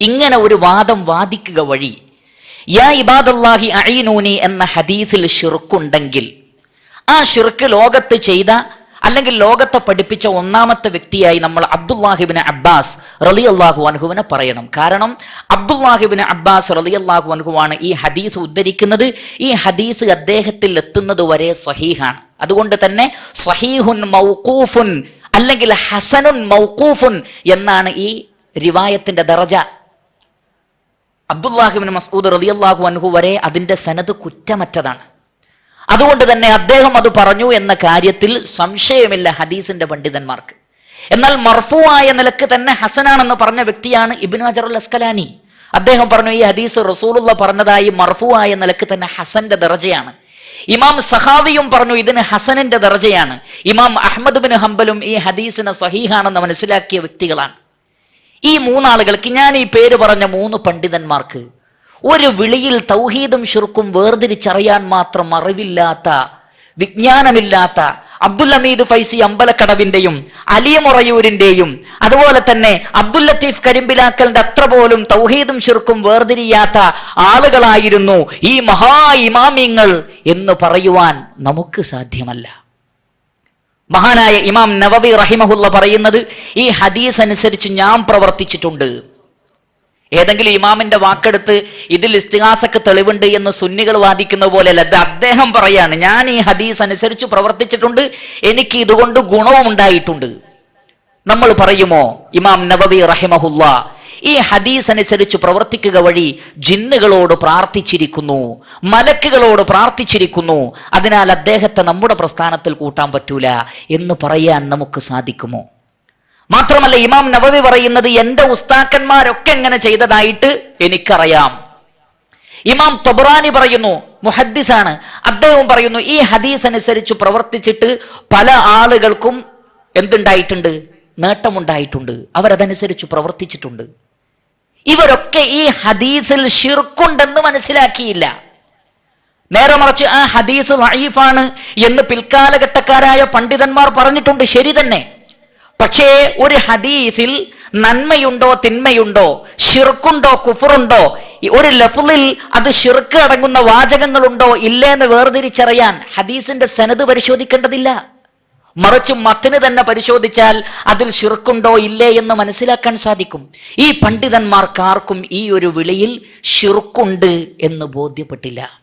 ഇങ്ങനെ ഒരു വാദം വാദിക്കുക വഴി യാ ഇബാദുല്ലാഹി അഈനൂനി എന്ന ഹദീസിൽ ഷിർക്കുണ്ടെങ്കിൽ ആ ഷിർക്ക് ലോകത്ത് ചെയ്ത അല്ലെങ്കിൽ ലോകത്തെ പഠിപ്പിച്ച ഒന്നാമത്തെ വ്യക്തിയായി നമ്മൾ അബ്ദുല്ലാഹിബിന് അബ്ബാസ് റലി അള്ളാഹു അൻഹുവിനെ പറയണം. കാരണം അബ്ദുല്ലാഹിബിന് അബ്ബാസ് റലി അള്ളാഹു അൻഹുവാണ് ഈ ഹദീസ് ഉദ്ധരിക്കുന്നത്. ഈ ഹദീസ് അദ്ദേഹത്തിൽ എത്തുന്നത് വരെ സഹീഹാണ്. അതുകൊണ്ട് തന്നെ സഹീഹുൻ മൗക്കൂഫുൻ അല്ലെങ്കിൽ ഹസനുൻ മൗക്കൂഫുൻ എന്നാണ് ഈ റിവായത്തിന്റെ ദറജ. അബ്ദുല്ലാഹിബിൻ മസ്ഊദ് റളിയല്ലാഹു അൻഹു വരെ അതിന്റെ സനത് കുറ്റമറ്റതാണ്. അതുകൊണ്ട് തന്നെ അദ്ദേഹം അത് പറഞ്ഞു എന്ന കാര്യത്തിൽ സംശയമില്ല ഹദീസിന്റെ പണ്ഡിതന്മാർക്ക്. എന്നാൽ മർഫുവായ നിലയ്ക്ക് തന്നെ ഹസനാണെന്ന് പറഞ്ഞ വ്യക്തിയാണ് ഇബിൻ ഹജർ അൽ അസ്കലാനി. അദ്ദേഹം പറഞ്ഞു ഈ ഹദീസ് റസൂലുള്ള പറഞ്ഞതായി മർഫുവായ നിലയ്ക്ക് തന്നെ ഹസന്റെ ദർജയാണ്. ഇമാം സഹാവിയും പറഞ്ഞു ഇതിന് ഹസനിന്റെ ദർജയാണ്. ഇമാം അഹമ്മദ് ബിൻ ഹംബലും ഈ ഹദീസിന് സഹീഹാണെന്ന് മനസ്സിലാക്കിയ വ്യക്തികളാണ്. ഈ മൂന്നാളുകൾക്ക് ഞാൻ ഈ പേര് പറഞ്ഞ മൂന്ന് പണ്ഡിതന്മാർക്ക് ഒരു വിളിയിൽ തൗഹീദും ഷിർക്കും വേർതിരിച്ചറിയാൻ മാത്രം അറിവില്ലാത്ത വിജ്ഞാനമില്ലാത്ത അബ്ദുൽ അമീദ് ഫൈസി അമ്പലക്കടവിന്റെയും അലിയമുറയൂരിന്റെയും അതുപോലെ തന്നെ അബ്ദുൽ ലത്തീഫ് കരിമ്പിലാക്കലിന്റെ അത്ര പോലും തൗഹീദും ഷിർക്കും വേർതിരിയാത്ത ആളുകളായിരുന്നു ഈ മഹാ ഇമാമിങ്ങൾ എന്ന് പറയുവാൻ നമുക്ക് സാധ്യമല്ല. മഹാനായ ഇമാം നവബി റഹിമഹുല്ല പറയുന്നത് ഈ ഹദീസ് അനുസരിച്ച് ഞാൻ പ്രവർത്തിച്ചിട്ടുണ്ട്. ഏതെങ്കിലും ഇമാമിന്റെ വാക്കെടുത്ത് ഇതിൽ ഇസ്തിഹാസക്ക് തെളിവുണ്ട് എന്ന് സുന്നികൾ വാദിക്കുന്ന പോലെയല്ല. അത് അദ്ദേഹം പറയാണ് ഞാൻ ഈ ഹദീസ് അനുസരിച്ച് പ്രവർത്തിച്ചിട്ടുണ്ട് എനിക്ക് ഇതുകൊണ്ട് ഗുണവും ഉണ്ടായിട്ടുണ്ട്. നമ്മൾ പറയുമോ ഇമാം നവബി റഹിമഹുല്ല ഈ ഹദീസ് അനുസരിച്ച് പ്രവർത്തിക്കുക വഴി ജിന്നുകളോട് പ്രാർത്ഥിച്ചിരിക്കുന്നു മലക്കുകളോട് പ്രാർത്ഥിച്ചിരിക്കുന്നു. അതിനാൽ അദ്ദേഹത്തെ നമ്മുടെ പ്രസ്ഥാനത്തിൽ കൂട്ടാൻ പറ്റൂല എന്ന് പറയാൻ നമുക്ക് സാധിക്കുമോ? മാത്രമല്ല ഇമാം നവവി പറയുന്നത് എന്റെ ഉസ്താക്കന്മാരൊക്കെ എങ്ങനെ ചെയ്തതായിട്ട് എനിക്കറിയാം. ഇമാം തൊബറാനി പറയുന്നു മുഹദ്ദിസാണ്. അദ്ദേഹം പറയുന്നു ഈ ഹദീസ് അനുസരിച്ച് പ്രവർത്തിച്ചിട്ട് പല ആളുകൾക്കും എന്തുണ്ടായിട്ടുണ്ട്? നേട്ടമുണ്ടായിട്ടുണ്ട്. അവരതനുസരിച്ച് പ്രവർത്തിച്ചിട്ടുണ്ട്. ഇവരൊക്കെ ഈ ഹദീസിൽ ഷിർക്കുണ്ടെന്ന് മനസ്സിലാക്കിയില്ല. നേരെ മറിച്ച് ആ ഹദീസ് വഴീഫാണ് എന്ന് പിൽക്കാലഘട്ടക്കാരായ പണ്ഡിതന്മാർ പറഞ്ഞിട്ടുണ്ട് ശരി തന്നെ. പക്ഷേ ഒരു ഹദീസിൽ നന്മയുണ്ടോ തിന്മയുണ്ടോ ഷിർക്കുണ്ടോ കുഫറുണ്ടോ ഒരു ലഫുലിൽ അത് ഷിർക്ക് അടങ്ങുന്ന വാചകങ്ങളുണ്ടോ ഇല്ലേന്ന് വേർതിരിച്ചറിയാൻ ഹദീസിന്റെ സനത് പരിശോധിക്കേണ്ടതില്ല. മറിച്ച് മത്തിന് തന്നെ പരിശോധിച്ചാൽ അതിൽ ഷിർക്കുണ്ടോ ഇല്ലേ എന്ന് മനസ്സിലാക്കാൻ സാധിക്കും. ഈ പണ്ഡിതന്മാർക്കാർക്കും ഈ ഒരു വിളിയിൽ ഷിർക്കുണ്ട് എന്ന് ബോധ്യപ്പെട്ടില്ല.